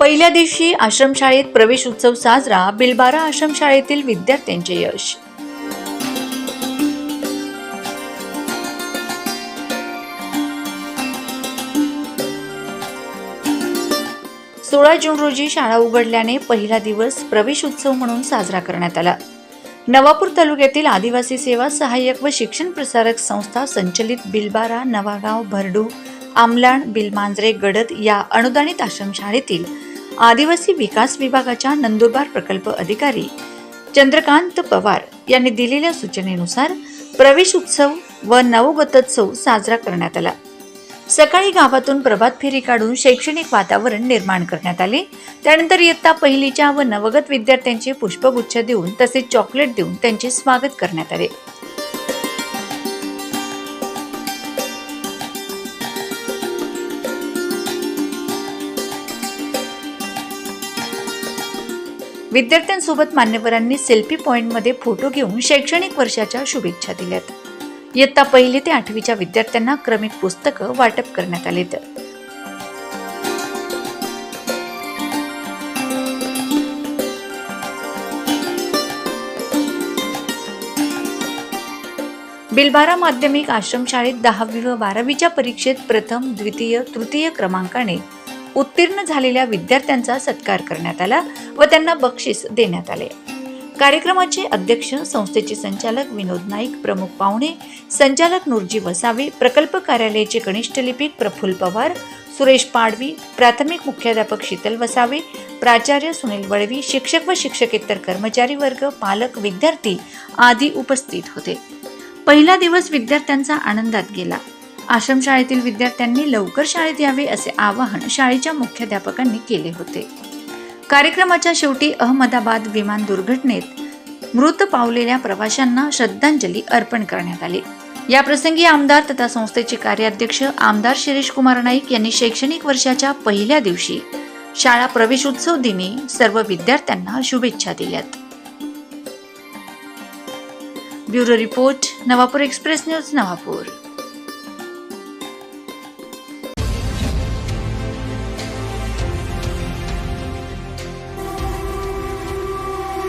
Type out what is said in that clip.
पहिल्या दिवशी आश्रमशाळेत प्रवेश उत्सव साजरा बिलबारा आश्रमशाळेतील विद्यार्थ्यांचे यश. सोळा जून रोजी शाळा उघडल्याने पहिला दिवस प्रवेश उत्सव म्हणून साजरा करण्यात आला. नवापूर तालुक्यातील आदिवासी सेवा सहाय्यक व शिक्षण प्रसारक संस्था संचलित बिलबारा नवागाव भरडू आमलाण बिलमांजरे गडद या अनुदानित आश्रमशाळेतील आदिवासी विकास विभागाच्या नंदुरबार प्रकल्प अधिकारी चंद्रकांत पवार यांनी दिलेल्या सूचनेनुसार प्रवेश उत्सव व नवगतोत्सव साजरा करण्यात आला. सकाळी गावातून प्रभात फेरी काढून शैक्षणिक वातावरण निर्माण करण्यात आले. त्यानंतर इयत्ता पहिलीच्या व नवगत विद्यार्थ्यांचे पुष्पगुच्छ देऊन तसेच चॉकलेट देऊन त्यांचे स्वागत करण्यात आले. विद्यार्थ्यांसोबत मान्यवरांनी सेल्फी पॉईंटमध्ये फोटो घेऊन शैक्षणिक वर्षाच्या शुभेच्छा दिल्यात. इयत्ता पहिली ते आठवीच्या विद्यार्थ्यांना क्रमिक पुस्तकं वाटप करण्यात आलेत. बिलबारा माध्यमिक आश्रमशाळेत दहावी व बारावीच्या परीक्षेत प्रथम द्वितीय तृतीय क्रमांकाने उत्तीर्ण झालेल्या विद्यार्थ्यांचा सत्कार करण्यात आला व त्यांना बक्षीस देण्यात आले. कार्यक्रमाचे अध्यक्ष संस्थेचे संचालक विनोद नाईक प्रमुख पाहुणे संचालक नुरजी वसावे प्रकल्प कार्यालयाचे कनिष्ठ लिपिक प्रफुल्ल पवार सुरेश पाडवी प्राथमिक मुख्याध्यापक शीतल वसावे प्राचार्य सुनील वळवी शिक्षक व शिक्षकेतर कर्मचारी वर्ग पालक विद्यार्थी आदी उपस्थित होते. पहिला दिवस विद्यार्थ्यांचा आनंदात गेला. आश्रमशाळेतील विद्यार्थ्यांनी लवकर शाळेत यावे असे आवाहन शाळेच्या मुख्याध्यापकांनी केले होते. कार्यक्रमाच्या शेवटी अहमदाबाद विमान दुर्घटनेत मृत पावलेल्या प्रवाशांना श्रद्धांजली अर्पण करण्यात आली. या प्रसंगी आमदार तथा संस्थेचे कार्याध्यक्ष आमदार शिरीष कुमार नाईक यांनी शैक्षणिक वर्षाच्या पहिल्या दिवशी शाळा प्रवेश उत्सव दिनी सर्व विद्यार्थ्यांना शुभेच्छा दिल्यात. Bureau report Navapur express news Navapur.